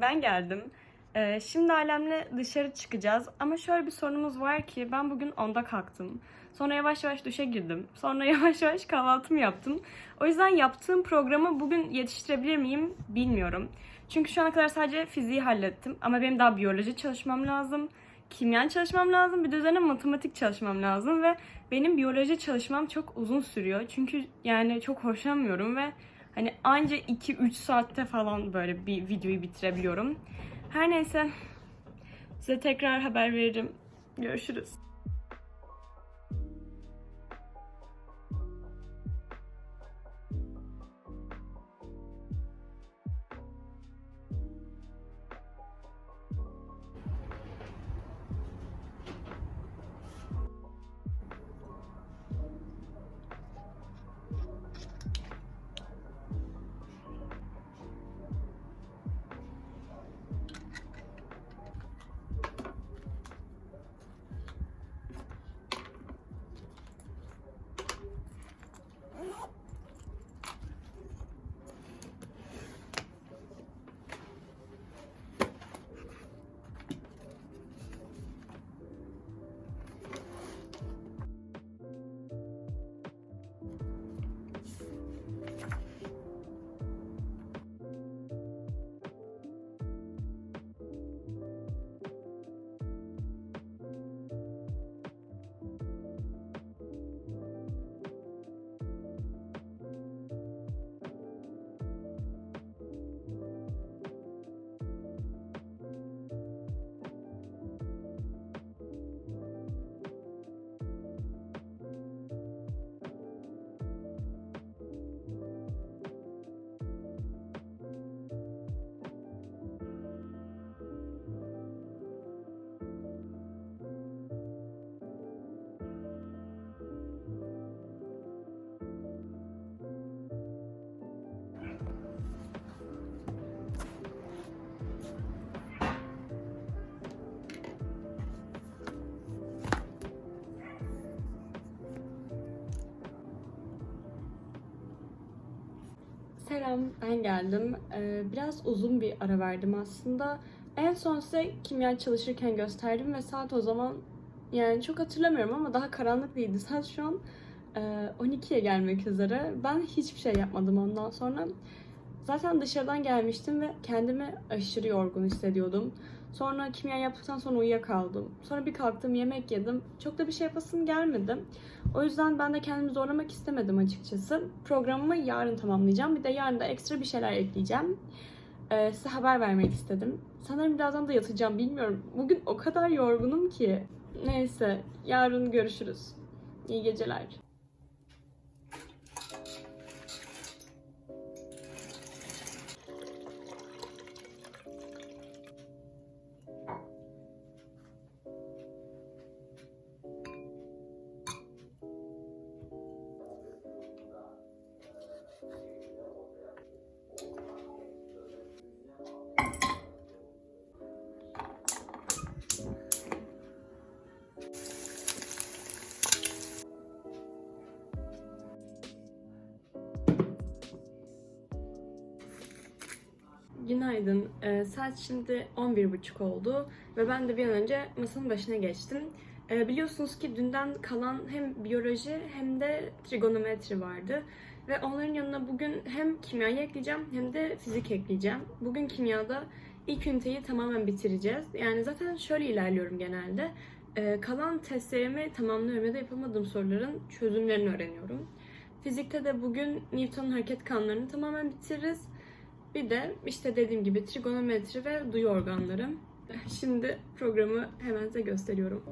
ben geldim. Ee, şimdi alemle dışarı çıkacağız ama şöyle bir sorunumuz var ki ben bugün 10'da kalktım. Sonra yavaş yavaş duşa girdim. Sonra yavaş yavaş kahvaltımı yaptım. O yüzden yaptığım programı bugün yetiştirebilir miyim bilmiyorum. Çünkü şu ana kadar sadece fiziği hallettim. Ama benim daha biyoloji çalışmam lazım. Kimya çalışmam lazım. Bir de matematik çalışmam lazım. Ve benim biyoloji çalışmam çok uzun sürüyor. Çünkü yani çok hoşlanmıyorum ve hani anca 2-3 saatte falan böyle bir videoyu bitirebiliyorum. Her neyse size tekrar haber veririm. Görüşürüz. Selam, ben geldim. Ee, biraz uzun bir ara verdim aslında. En son size kimya çalışırken gösterdim ve saat o zaman yani çok hatırlamıyorum ama daha karanlık değildi. Saat şu an e, 12'ye gelmek üzere. Ben hiçbir şey yapmadım ondan sonra. Zaten dışarıdan gelmiştim ve kendimi aşırı yorgun hissediyordum. Sonra kimya yaptıktan sonra uyuyakaldım. Sonra bir kalktım yemek yedim. Çok da bir şey yapasım gelmedi. O yüzden ben de kendimi zorlamak istemedim açıkçası. Programımı yarın tamamlayacağım. Bir de yarın da ekstra bir şeyler ekleyeceğim. Ee, size haber vermek istedim. Sanırım birazdan da yatacağım bilmiyorum. Bugün o kadar yorgunum ki. Neyse yarın görüşürüz. İyi geceler. Günaydın. Ee, saat şimdi 11.30 oldu ve ben de bir an önce masanın başına geçtim. Ee, biliyorsunuz ki dünden kalan hem biyoloji hem de trigonometri vardı. Ve onların yanına bugün hem kimyayı ekleyeceğim hem de fizik ekleyeceğim. Bugün kimyada ilk üniteyi tamamen bitireceğiz. Yani zaten şöyle ilerliyorum genelde. Ee, kalan testlerimi tamamlıyorum ya da yapamadığım soruların çözümlerini öğreniyorum. Fizikte de bugün Newton'un hareket kanunlarını tamamen bitiririz. Bir de işte dediğim gibi trigonometri ve duyu organları. Şimdi programı hemen size gösteriyorum.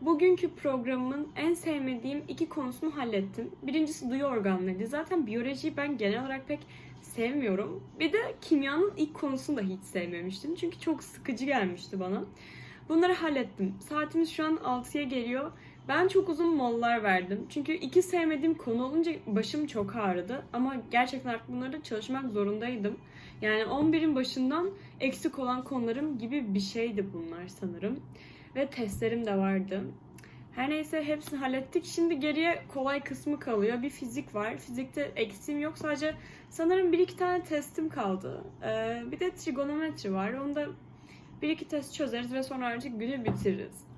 Bugünkü programımın en sevmediğim iki konusunu hallettim. Birincisi duyu organlarıydı. Zaten biyolojiyi ben genel olarak pek sevmiyorum. Bir de kimyanın ilk konusunu da hiç sevmemiştim. Çünkü çok sıkıcı gelmişti bana. Bunları hallettim. Saatimiz şu an 6'ya geliyor. Ben çok uzun mollar verdim. Çünkü iki sevmediğim konu olunca başım çok ağrıdı. Ama gerçekten artık bunlarda çalışmak zorundaydım. Yani 11'in başından eksik olan konularım gibi bir şeydi bunlar sanırım. Ve testlerim de vardı. Her neyse hepsini hallettik. Şimdi geriye kolay kısmı kalıyor. Bir fizik var. Fizikte eksiğim yok. Sadece sanırım bir iki tane testim kaldı. Ee, bir de trigonometri var. Onu da bir iki test çözeriz ve sonra artık günü bitiririz.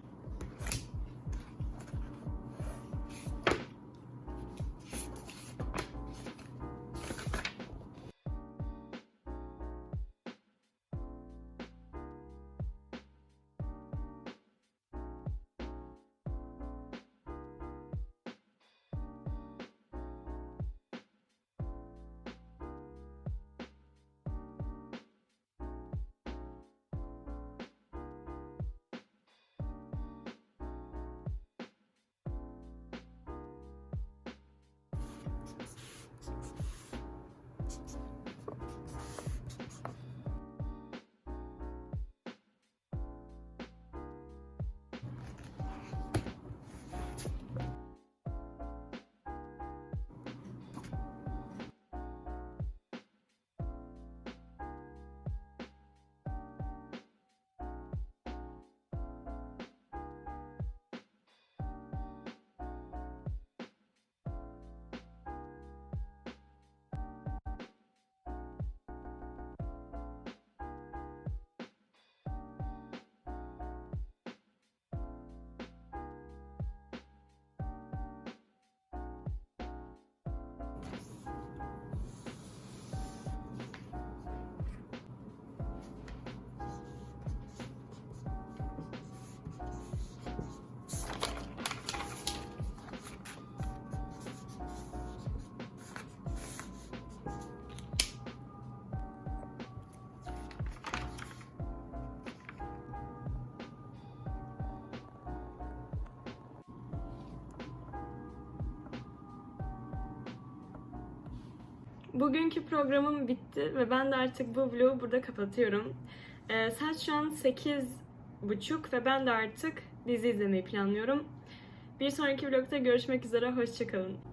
Bugünkü programım bitti ve ben de artık bu vlogu burada kapatıyorum. Ee, saat şu an 8 buçuk ve ben de artık dizi izlemeyi planlıyorum. Bir sonraki vlogda görüşmek üzere, hoşçakalın.